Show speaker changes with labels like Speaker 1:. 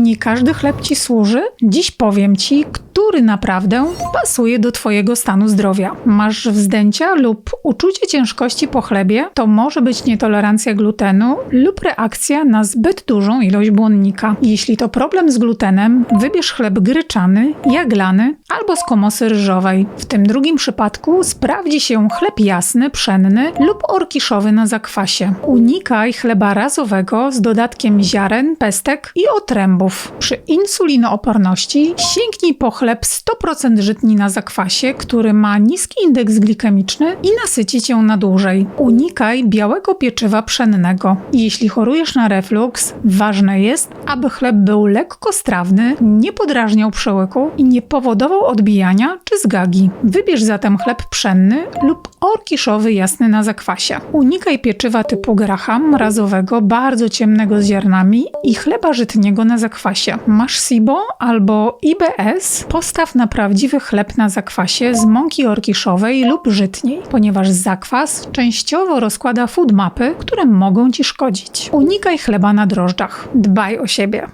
Speaker 1: Nie każdy chleb ci służy? Dziś powiem ci, który naprawdę pasuje do twojego stanu zdrowia. Masz wzdęcia lub uczucie ciężkości po chlebie? To może być nietolerancja glutenu lub reakcja na zbyt dużą ilość błonnika. Jeśli to problem z glutenem, wybierz chleb gryczany, jaglany albo z komosy ryżowej. W tym drugim przypadku sprawdzi się chleb jasny, pszenny lub orkiszowy na zakwasie. Unikaj chleba razowego z dodatkiem ziaren, pestek i otrębów. Przy insulinooporności sięgnij po chleb 100% żytni na zakwasie, który ma niski indeks glikemiczny i nasyci cię na dłużej. Unikaj białego pieczywa pszennego. Jeśli chorujesz na reflux, ważne jest, aby chleb był lekko strawny, nie podrażniał przełyku i nie powodował odbijania czy zgagi. Wybierz zatem chleb pszenny lub orkiszowy jasny na zakwasie. Unikaj pieczywa typu graham, razowego, bardzo ciemnego z ziarnami i chleba żytniego na zakwasie. Masz SIBO albo IBS? Postaw na prawdziwy chleb na zakwasie z mąki orkiszowej lub żytniej, ponieważ zakwas częściowo rozkłada food mapy, które mogą ci szkodzić. Unikaj chleba na drożdżach. Dbaj o siebie.